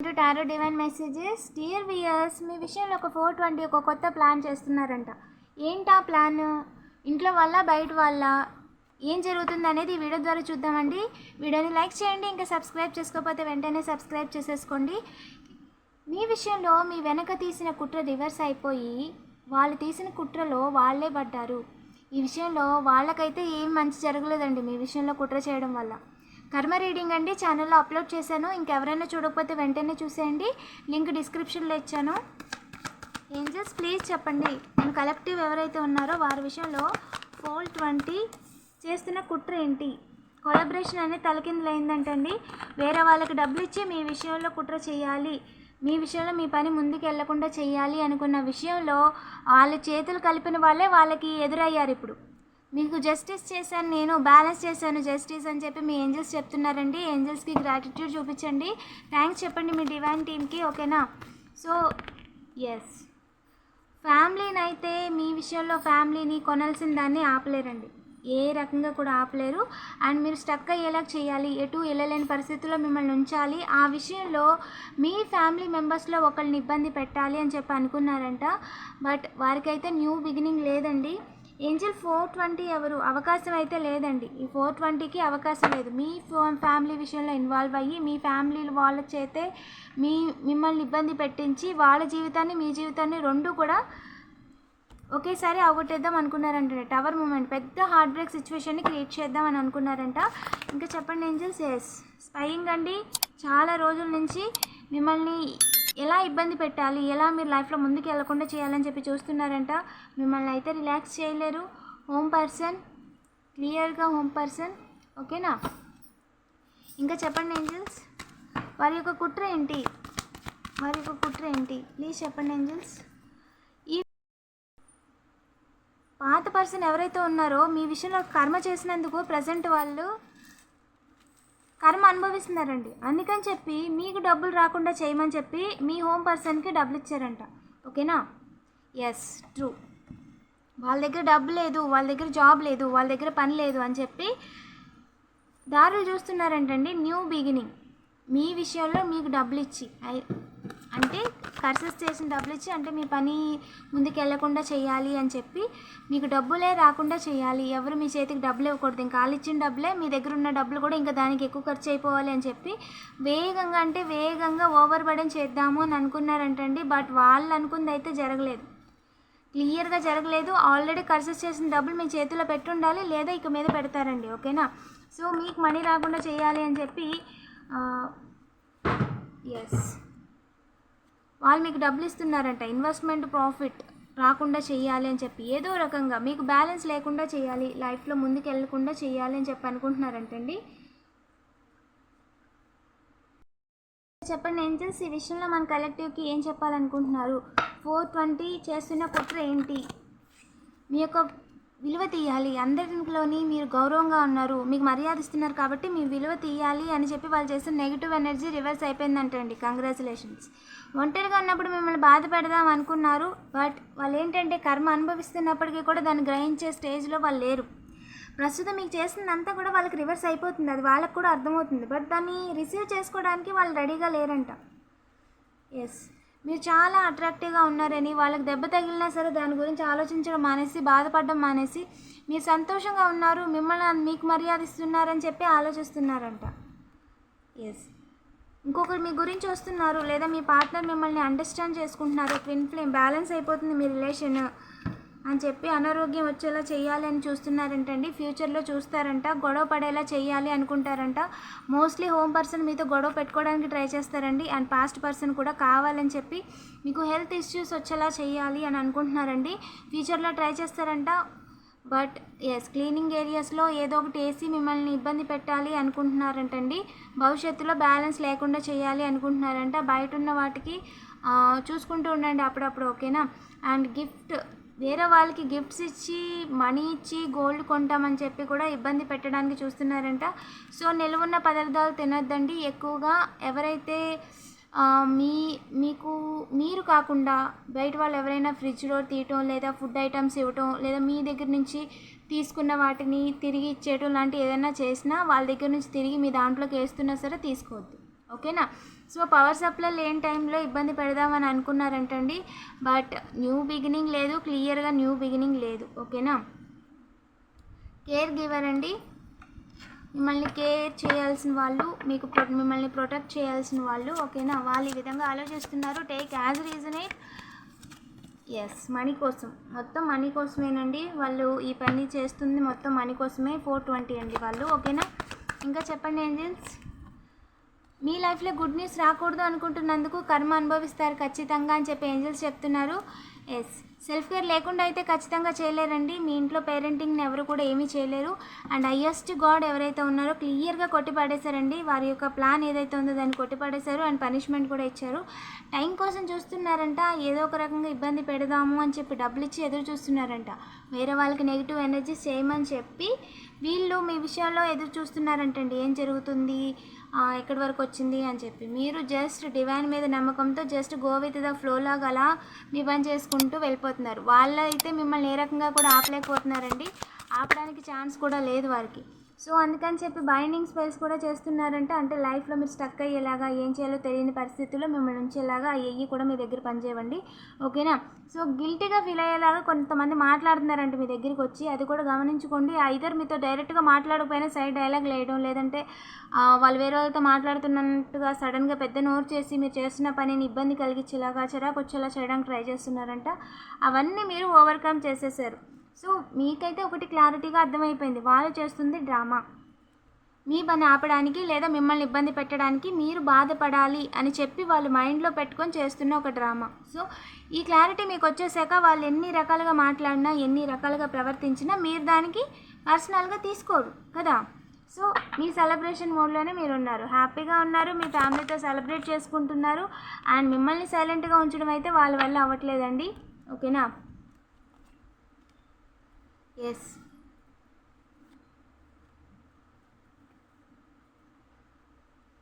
To tarot divine messages dear viewers మీ విషయంలో ఒక four twenty ఒక కొత్త ప్లాన్ చేస్తున్నారంట. ఏంటా ప్లాన్? ఇంట్లో వల్ల బయట వల్ల ఏం జరుగుతుంది అనేది వీడియో ద్వారా చూద్దామండి. వీడియోని లైక్ చేయండి ఇంకా సబ్స్క్రైబ్ చేసుకోకపోతే వెంటనే సబ్స్క్రైబ్ చేసేసుకోండి. మీ విషయంలో మీ వెనక తీసిన కుట్ర రివర్స్ అయిపోయి వాళ్ళు తీసిన కుట్రలో వాళ్ళే పడ్డారు. ఈ విషయంలో వాళ్ళకైతే ఏం మంచి జరగలేదండి మీ విషయంలో కుట్ర చేయడం వల్ల. కర్మ రీడింగ్ అండి. ఛానల్లో అప్లోడ్ చేశాను. ఇంకెవరైనా చూడకపోతే వెంటనే చూసేయండి. లింక్ డిస్క్రిప్షన్లో ఇచ్చాను. ఏంజల్స్ ప్లీజ్ చెప్పండి. నేను కలెక్టివ్ ఎవరైతే ఉన్నారో వారి విషయంలో ఫోల్ ట్వంటీ చేస్తున్న కుట్ర ఏంటి? కొలాబరేషన్ అనేది తలకిందులైందంటండి వేరే వాళ్ళకి డబ్బులు ఇచ్చి మీ విషయంలో కుట్ర చేయాలి. మీ విషయంలో మీ పని ముందుకు వెళ్ళకుండా చేయాలి అనుకున్న విషయంలో వాళ్ళ చేతులు కలిపిన వాళ్ళే వాళ్ళకి ఎదురయ్యారు ఇప్పుడు. మీకు జస్టిస్ చేశాను నేను బ్యాలెన్స్ చేశాను జస్టిస్ అని చెప్పి మీ ఏంజల్స్ చెప్తున్నారండి. ఏంజల్స్కి గ్రాటిట్యూడ్ చూపించండి. థ్యాంక్స్ చెప్పండి మీ డివైన్ టీమ్కి ఓకేనా సో ఎస్ ఫ్యామిలీని అయితే మీ విషయంలో ఫ్యామిలీని కొనాల్సిన దాన్ని ఆపలేరండి. ఏ రకంగా కూడా ఆపలేరు. అండ్ మీరు స్టక్ అయ్యేలా చేయాలి. ఎటు వెళ్ళలేని పరిస్థితుల్లో మిమ్మల్ని ఉంచాలి. ఆ విషయంలో మీ ఫ్యామిలీ మెంబర్స్లో ఒకళ్ళని ఇబ్బంది పెట్టాలి అని చెప్పి అనుకున్నారంట. బట్ వారికైతే న్యూ బిగినింగ్ లేదండి. ఏంజల్ ఫోర్ ట్వంటీ ఎవరు? అవకాశం అయితే లేదండి. ఈ ఫోర్ ట్వంటీకి అవకాశం లేదు. మీ ఫో- ఫ్యామిలీ విషయంలో ఇన్వాల్వ్ అయ్యి మీ ఫ్యామిలీ వాళ్ళ చేతే మీ మిమ్మల్ని ఇబ్బంది పెట్టించి వాళ్ళ జీవితాన్ని మీ జీవితాన్ని రెండు కూడా ఒకేసారి అవగొట్టేద్దాం అనుకున్నారంట టవర్ మూమెంట్. పెద్ద హార్ట్ బ్రేక్ సిచ్యువేషన్ని క్రియేట్ చేద్దాం అని అనుకున్నారంట. ఇంకా చెప్పండి ఏంజల్స్? ఎస్ స్పయింగ్ అండి. చాలా రోజుల నుంచి మిమ్మల్ని ఎలా ఇబ్బంది పెట్టాలి? ఎలా మీరు లైఫ్లో ముందుకు వెళ్ళకుండా చేయాలని చెప్పి చూస్తున్నారంట. మిమ్మల్ని అయితే రిలాక్స్ చేయలేరు. హోమ్ పర్సన్ క్లియర్గా హోమ్ పర్సన్ ఓకేనా ఇంకా చెప్పండి ఏంజల్స్ వారి యొక్క కుట్ర ఏంటి? వారి యొక్క కుట్ర ఏంటి? ప్లీజ్ చెప్పండి ఏంజల్స్ ఈ పాత పర్సన్ ఎవరైతే ఉన్నారో మీ విషయంలో కర్మ చేసినందుకు ప్రజెంట్ వాళ్ళు కర్మ అనుభవిస్తున్నారండి. అందుకని చెప్పి మీకు డబ్బులు రాకుండా చేయమని చెప్పి మీ హోమ్ పర్సన్కి డబ్బులు ఇచ్చారంట. ఓకేనా? ఎస్ ట్రూ వాళ్ళ దగ్గర డబ్బు లేదు వాళ్ళ దగ్గర జాబ్ లేదు వాళ్ళ దగ్గర పని లేదు అని చెప్పి దారులు చూస్తున్నారంటండి న్యూ బిగినింగ్. మీ విషయంలో మీకు డబ్బులు ఇచ్చి ఐ- అంటే కర్సెస్ చేసిన డబ్బులు ఇచ్చి అంటే మీ పని ముందుకు వెళ్ళకుండా చేయాలి అని చెప్పి మీకు డబ్బులే రాకుండా చేయాలి ఎవరు మీ చేతికి డబ్బులు ఇవ్వకూడదు. ఇంకా వాళ్ళు ఇచ్చిన డబ్బులే మీ దగ్గర ఉన్న డబ్బులు కూడా ఇంకా దానికి ఎక్కువ ఖర్చు అయిపోవాలి అని చెప్పి వేగంగా అంటే వేగంగా ఓవర్ బర్డెన్ చేద్దాము అని అనుకున్నారంటండి. బట్ వాళ్ళు అనుకుంది అయితే జరగలేదు. క్లియర్గా జరగలేదు. ఆల్రెడీ కర్సెస్ చేసిన డబ్బులు మీ చేతిలో పెట్టుండాలి లేదా ఇక మీద పెడతారండి. ఓకేనా? సో మీకు మనీ రాకుండా చేయాలి అని చెప్పి ఎస్ వాళ్ళు మీకు డబ్బులు ఇస్తున్నారంట ఇన్వెస్ట్మెంట్ ప్రాఫిట్ రాకుండా చేయాలి అని చెప్పి. ఏదో రకంగా మీకు బ్యాలెన్స్ లేకుండా చేయాలి లైఫ్లో ముందుకు వెళ్ళకుండా చేయాలి అని చెప్పి అనుకుంటున్నారంటండి. చెప్పండి ఏంజల్స్ ఈ విషయంలో మన కలెక్టివ్కి ఏం చెప్పాలనుకుంటున్నారు? ఫోర్ ట్వంటీ చేస్తున్న కుట్ర ఏంటి? మీ యొక్క విలువ తీయాలి. అందరిలోని మీరు గౌరవంగా ఉన్నారు. మీకు మర్యాద ఇస్తున్నారు కాబట్టి మీ విలువ తీయాలి అని చెప్పి వాళ్ళు చేసిన నెగిటివ్ ఎనర్జీ రివర్స్ అయిపోయిందంటండి కంగ్రాచులేషన్స్ ఒంటరిగా ఉన్నప్పుడు మిమ్మల్ని బాధ పెడదాం అనుకున్నారు. బట్ వాళ్ళు ఏంటంటే కర్మ అనుభవిస్తున్నప్పటికీ కూడా దాన్ని గ్రహించే స్టేజ్లో వాళ్ళు లేరు. ప్రస్తుతం మీకు చేసిందంతా కూడా వాళ్ళకి రివర్స్ అయిపోతుంది. అది వాళ్ళకి కూడా అర్థమవుతుంది. బట్ దాన్ని రిసీవ్ చేసుకోవడానికి వాళ్ళు రెడీగా లేరంట. ఎస్ మీరు చాలా అట్రాక్టివ్గా ఉన్నారని వాళ్ళకి దెబ్బ తగిలినా సరే దాని గురించి ఆలోచించడం మానేసి బాధపడడం మానేసి మీరు సంతోషంగా ఉన్నారు మిమ్మల్ని మీకు మర్యాద ఇస్తున్నారని చెప్పి ఆలోచిస్తున్నారంట. ఎస్ ఇంకొకరు మీ గురించి వస్తున్నారు లేదా మీ పార్ట్నర్ మిమ్మల్ని అండర్స్టాండ్ చేసుకుంటున్నారు ట్విన్ ఫ్లేమ్ బ్యాలెన్స్ అయిపోతుంది మీ రిలేషన్ అని చెప్పి అనారోగ్యం వచ్చేలా చేయాలి అని చూస్తున్నారంటండి. ఫ్యూచర్లో చూస్తారంట గొడవ పడేలా చేయాలి అనుకుంటారంట. మోస్ట్లీ హోమ్ పర్సన్ మీతో గొడవ పెట్టుకోవడానికి ట్రై చేస్తారండి. అండ్ పాస్ట్ పర్సన్ కూడా కావాలని చెప్పి మీకు హెల్త్ ఇష్యూస్ వచ్చేలా చేయాలి అని అనుకుంటున్నారండి. ఫ్యూచర్లో ట్రై చేస్తారంట. బట్ ఎస్ క్లీనింగ్ ఏరియాస్లో ఏదో ఒకటి వేసి మిమ్మల్ని ఇబ్బంది పెట్టాలి అనుకుంటున్నారంటండి. భవిష్యత్తులో బ్యాలెన్స్ లేకుండా చేయాలి అనుకుంటున్నారంట. బయట ఉన్న వాటికి చూసుకుంటూ ఉండండి అప్పుడప్పుడు ఓకేనా? అండ్ గిఫ్ట్ వేరే వాళ్ళకి గిఫ్ట్స్ ఇచ్చి మనీ ఇచ్చి గోల్డ్ కొంటామని చెప్పి కూడా ఇబ్బంది పెట్టడానికి చూస్తున్నారంట. సో నిలువున్న పదార్థాలు తినొద్దండి. ఎక్కువగా ఎవరైతే మీ మీకు మీరు కాకుండా బయట వాళ్ళు ఎవరైనా ఫ్రిడ్జ్లో తీయటం లేదా ఫుడ్ ఐటమ్స్ ఇవ్వటం లేదా మీ దగ్గర నుంచి తీసుకున్న వాటిని తిరిగి ఇచ్చేయటం లాంటి ఏదైనా చేసినా వాళ్ళ దగ్గర నుంచి తిరిగి మీ దాంట్లోకి వేస్తున్నా సరే తీసుకోవద్దు. ఓకేనా? సో పవర్ సప్లై లేని టైంలో ఇబ్బంది పెడదామని అనుకున్నారంటండి. బట్ న్యూ బిగినింగ్ లేదు క్లియర్గా న్యూ బిగినింగ్ లేదు. ఓకేనా కేర్ గివర్ అండి. మిమ్మల్ని కేర్ చేయాల్సిన వాళ్ళు మీకు ప్రొ మిమ్మల్ని ప్రొటెక్ట్ చేయాల్సిన వాళ్ళు ఓకేనా వాళ్ళు ఈ విధంగా ఆలోచిస్తున్నారు. Take as reason it is money కోసం. మొత్తం మనీ కోసమేనండి. వాళ్ళు ఈ పని చేస్తుంది మొత్తం మనీ కోసమే. ఫోర్ ట్వంటీ అండి వాళ్ళు. ఓకేనా ఇంకా చెప్పండి ఏంజిల్స్ మీ లైఫ్లో గుడ్ న్యూస్ రాకూడదు అనుకుంటున్నందుకు కర్మ అనుభవిస్తారు ఖచ్చితంగా అని చెప్పి ఏంజల్స్ చెప్తున్నారు. ఎస్ సెల్ఫ్ కేర్ లేకుండా అయితే ఖచ్చితంగా చేయలేరండి. మీ ఇంట్లో పేరెంటింగ్ని ఎవరు కూడా ఏమీ చేయలేరు. అండ్ హయ్యెస్ట్ గాడ్ ఎవరైతే ఉన్నారో క్లియర్గా కొట్టిపడేశారండి వారి యొక్క ప్లాన్ ఏదైతే ఉందో దాన్ని కొట్టిపడేశారు అండ్ పనిష్మెంట్ కూడా ఇచ్చారు. టైం కోసం చూస్తున్నారంట. ఏదో ఒక రకంగా ఇబ్బంది పెడదాము అని చెప్పి డబ్బులు ఇచ్చి ఎదురు చూస్తున్నారంట. వేరే వాళ్ళకి నెగిటివ్ ఎనర్జీ చేయమని చెప్పి వీళ్ళు మీ విషయాల్లో ఎదురు చూస్తున్నారంటండి. ఏం జరుగుతుంది? ఎక్కడి వరకు వచ్చింది అని చెప్పి. మీరు జస్ట్ డివైన్ మీద నమ్మకంతో just go with the flow లాగా అలా మీ పని చేసుకుంటూ వెళ్ళిపోతున్నారు వాళ్ళు అయితే మిమ్మల్ని ఏ రకంగా కూడా ఆపలేకపోతున్నారండి? ఆపడానికి ఛాన్స్ కూడా లేదు వారికి. సో అందుకని చెప్పి బైండింగ్ స్పెల్స్ కూడా చేస్తున్నారంటే. అంటే లైఫ్లో మీరు స్టక్ అయ్యేలాగా ఏం చేయాలో తెలియని పరిస్థితుల్లో మిమ్మల్ని ఉంచేలాగా ఆ ఎయ్యి కూడా మీ దగ్గర పనిచేయండి ఓకేనా సో గిల్టీగా ఫీల్ అయ్యేలాగా కొంతమంది మాట్లాడుతున్నారంటే మీ దగ్గరికి వచ్చి. అది కూడా గమనించుకోండి. ఐదర్ మీతో డైరెక్ట్గా మాట్లాడకపోయినా సైడ్ డైలాగ్ వేయడం లేదంటే వాళ్ళు వేరే వాళ్ళతో మాట్లాడుతున్నట్టుగా సడన్గా పెద్ద నోరు చేసి మీరు చేస్తున్న పనిని ఇబ్బంది కలిగించేలాగా చిరాకు వచ్చేలా చేయడానికి ట్రై చేస్తున్నారంట. అవన్నీ మీరు ఓవర్కమ్ చేసేసారు. సో మీకైతే ఒకటి క్లారిటీగా అర్థమైపోయింది. వాళ్ళు చేస్తుంది డ్రామా. మీ పని ఆపడానికి లేదా మిమ్మల్ని ఇబ్బంది పెట్టడానికి మీరు బాధపడాలి అని చెప్పి వాళ్ళు మైండ్లో పెట్టుకొని చేస్తున్న ఒక డ్రామా. సో ఈ క్లారిటీ మీకు వచ్చేసాక వాళ్ళు ఎన్ని రకాలుగా మాట్లాడినా ఎన్ని రకాలుగా ప్రవర్తించినా మీరు దానికి పర్సనల్గా తీసుకోరు కదా. సో మీ సెలబ్రేషన్ మోడ్లోనే మీరు ఉన్నారు హ్యాపీగా ఉన్నారు మీ ఫ్యామిలీతో సెలబ్రేట్ చేసుకుంటున్నారు. అండ్ మిమ్మల్ని సైలెంట్గా ఉంచడం అయితే వాళ్ళ వల్ల అవ్వట్లేదండి. ఓకేనా? ఎస్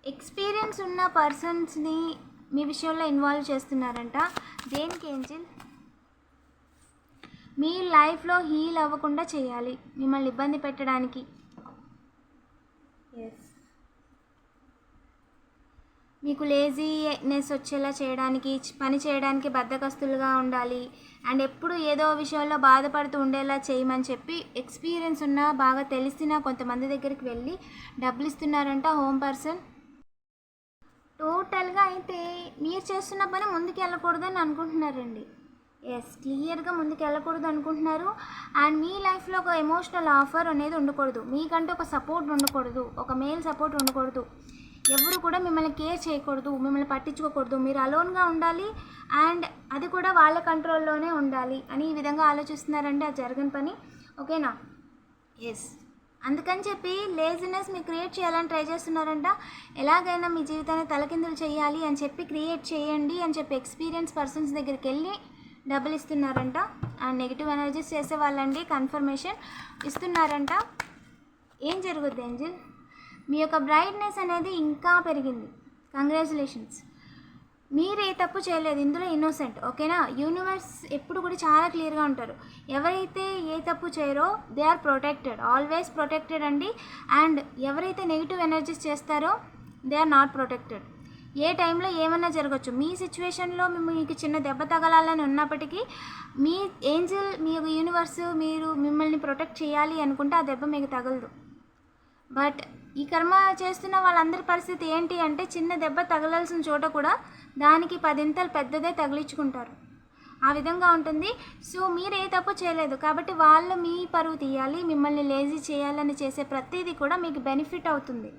ఎక్స్పీరియన్స్ ఉన్న పర్సన్స్ని మీ విషయంలో ఇన్వాల్వ్ చేస్తున్నారంట. దేనికి ఏంజిల్? మీ లైఫ్లో హీల్ అవ్వకుండా చేయాలి. మిమ్మల్ని ఇబ్బంది పెట్టడానికి. ఎస్ మీకు లేజీనెస్ వచ్చేలా చేయడానికి పని చేయడానికి బద్దకస్తులుగా ఉండాలి. అండ్ ఎప్పుడు ఏదో విషయంలో బాధపడుతూ ఉండేలా చేయమని చెప్పి ఎక్స్పీరియన్స్ ఉన్న బాగా తెలిసిన కొంతమంది దగ్గరికి వెళ్ళి డబ్బులు ఇస్తున్నారంట హోమ్ పర్సన్. టోటల్గా అయితే మీరు చేస్తున్న పని ముందుకు వెళ్ళకూడదని అనుకుంటున్నారండి. ఎస్ క్లియర్గా ముందుకు వెళ్ళకూడదు అనుకుంటున్నారు అండ్ మీ లైఫ్లో ఒక ఎమోషనల్ ఆఫర్ అనేది ఉండకూడదు. మీకంటే ఒక సపోర్ట్ ఉండకూడదు. ఒక మేల్ సపోర్ట్ ఉండకూడదు. ఎవరు కూడా మిమ్మల్ని కేర్ చేయకూడదు మిమ్మల్ని పట్టించుకోకూడదు. మీరు అలోన్గా ఉండాలి అండ్ అది కూడా వాళ్ళ కంట్రోల్లోనే ఉండాలి అని ఈ విధంగా ఆలోచిస్తున్నారంటే అది జరగని పని. ఓకేనా ఎస్ అందుకని చెప్పి లేజినెస్ మీరు క్రియేట్ చేయాలని ట్రై చేస్తున్నారంట. ఎలాగైనా మీ జీవితాన్ని తలకిందులు చేయాలి అని చెప్పి క్రియేట్ చేయండి అని చెప్పి ఎక్స్పీరియన్స్ పర్సన్స్ దగ్గరికి వెళ్ళి డబ్బులు ఇస్తున్నారంట. అండ్ నెగిటివ్ ఎనర్జీస్ చేసే వాళ్ళండి కన్ఫర్మేషన్ ఇస్తున్నారంట. ఏం జరుగుద్ది ఏంజిల్ మీ యొక్క బ్రైట్నెస్ అనేది ఇంకా పెరిగింది. కంగ్రాచులేషన్స్ మీరు ఏ తప్పు చేయలేదు ఇందులో ఇన్నోసెంట్ ఓకేనా? యూనివర్స్ ఎప్పుడు కూడా చాలా క్లియర్గా ఉంటారు. ఎవరైతే ఏ తప్పు చేయరో they are protected always protected అండి. అండ్ ఎవరైతే నెగిటివ్ ఎనర్జీస్ చేస్తారో దే ఆర్ నాట్ ప్రొటెక్టెడ్ ఏ టైంలో ఏమన్నా జరగచ్చు. మీ సిచ్యువేషన్లో మీకు చిన్న దెబ్బ తగలాలని ఉన్నప్పటికీ మీ ఏంజిల్ మీ యొక్క యూనివర్స్ మీరు మిమ్మల్ని ప్రొటెక్ట్ చేయాలి అనుకుంటే ఆ దెబ్బ మీకు తగలదు. బట్ ఈ కర్మ చేస్తున్న వాళ్ళందరి పరిస్థితి ఏంటి అంటే చిన్న దెబ్బ తగలాల్సిన చోట కూడా దానికి పదింతలు పెద్దదే తగిలించుకుంటారు. ఆ విధంగా ఉంటుంది. సో మీరు ఏ తప్పు చేయలేదు కాబట్టి వాళ్ళు మీ పరువు తీయాలి మిమ్మల్ని లేజీ చేయాలని చేసే ప్రతిదీ కూడా మీకు బెనిఫిట్ అవుతుంది.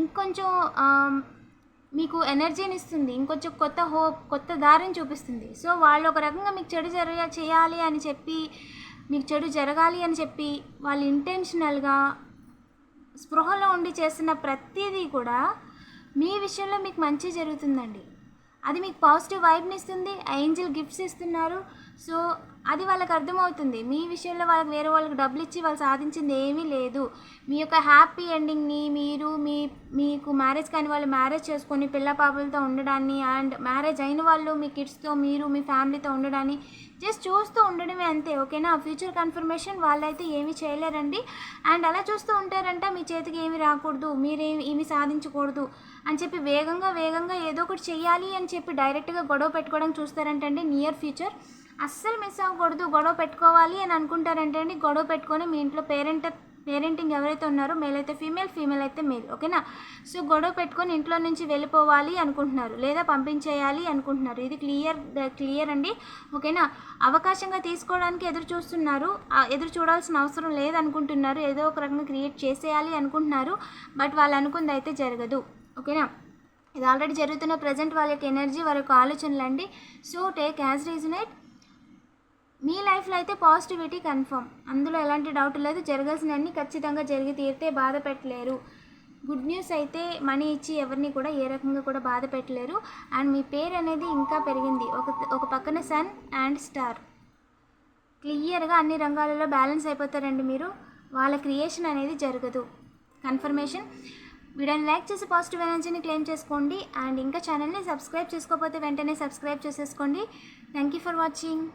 ఇంకొంచెం మీకు ఎనర్జీని ఇస్తుంది. ఇంకొంచెం కొత్త హోప్ కొత్త దారిని చూపిస్తుంది. సో వాళ్ళు ఒక రకంగా మీకు చెడు జరగ చేయాలి అని చెప్పి మీకు చెడు జరగాలి అని చెప్పి వాళ్ళు ఇంటెన్షనల్గా స్పృహలో ఉండి చేస్తున్న ప్రతిదీ కూడా మీ విషయంలో మీకు మంచి జరుగుతుందండి. అది మీకు పాజిటివ్ వైబ్ని ఇస్తుంది ఏంజిల్ గిఫ్ట్స్ ఇస్తున్నారు. సో అది వాళ్ళకి అర్థమవుతుంది. మీ విషయంలో వాళ్ళకి వేరే వాళ్ళకి డబ్బులు ఇచ్చి వాళ్ళు సాధించింది ఏమీ లేదు. మీ యొక్క హ్యాపీ ఎండింగ్ని మీరు మీ మీకు మ్యారేజ్ కాని వాళ్ళు మ్యారేజ్ చేసుకొని పిల్ల పాపలతో ఉండడాన్ని అండ్ మ్యారేజ్ అయిన వాళ్ళు మీ కిడ్స్తో మీరు మీ ఫ్యామిలీతో ఉండడాన్ని జస్ట్ చూస్తూ ఉండడమే అంతే ఓకేనా ఫ్యూచర్ కన్ఫర్మేషన్ వాళ్ళైతే ఏమీ చేయలేరండి. అండ్ అలా చూస్తూ ఉంటారంట మీ చేతికి ఏమి రాకూడదు. మీరేమి ఏమి సాధించకూడదు. అని చెప్పి వేగంగా వేగంగా ఏదో ఒకటి చేయాలి అని చెప్పి డైరెక్ట్గా గొడవ పెట్టుకోవడం చూస్తారంటండి నియర్ ఫ్యూచర్ అస్సలు మిస్ అవ్వకూడదు గొడవ పెట్టుకోవాలి అని అనుకుంటారంటే అండి గొడవ పెట్టుకొని మీ ఇంట్లో పేరెంట్ పేరెంటింగ్ ఎవరైతే ఉన్నారో మేల్ అయితే ఫీమేల్ ఫీమేల్ అయితే మేల్ ఓకేనా సో గొడవ పెట్టుకొని ఇంట్లో నుంచి వెళ్ళిపోవాలి అనుకుంటున్నారు లేదా పంపించేయాలి అనుకుంటున్నారు. ఇది క్లియర్ క్లియర్ అండి ఓకేనా అవకాశంగా తీసుకోవడానికి ఎదురు చూస్తున్నారు ఎదురు చూడాల్సిన అవసరం లేదనుకుంటున్నారు ఏదో ఒక రకంగా క్రియేట్ చేసేయాలి అనుకుంటున్నారు బట్ వాళ్ళు అనుకుంది అయితే జరగదు. ఓకేనా? ఇది ఆల్రెడీ జరుగుతున్న ప్రజెంట్ వాళ్ళ యొక్క ఎనర్జీ వారి యొక్క ఆలోచనలు అండి. సో టేక్ యాజ్ రీజనేట్ మీ లైఫ్లో అయితే పాజిటివిటీ కన్ఫర్మ్. అందులో ఎలాంటి డౌట్ లేదు. జరగాల్సినవన్నీ ఖచ్చితంగా జరిగి తీరితే బాధ పెట్టలేరు. గుడ్ న్యూస్ అయితే మనీ ఇచ్చి ఎవరిని కూడా ఏ రకంగా కూడా బాధ పెట్టలేరు. అండ్ మీ పేరు అనేది ఇంకా పెరిగింది. ఒక ఒక పక్కన సన్ అండ్ స్టార్. క్లియర్గా అన్ని రంగాలలో బ్యాలెన్స్ అయిపోతారండి మీరు. వాళ్ళ క్రియేషన్ అనేది జరగదు. కన్ఫర్మేషన్. వీడియోని లైక్ చేసి పాజిటివ్ ఎనర్జీని క్లెయిమ్ చేసుకోండి అండ్ ఇంకా ఛానల్ని సబ్స్క్రైబ్ చేసుకోకపోతే వెంటనే సబ్స్క్రైబ్ చేసేసుకోండి. Thank you for watching.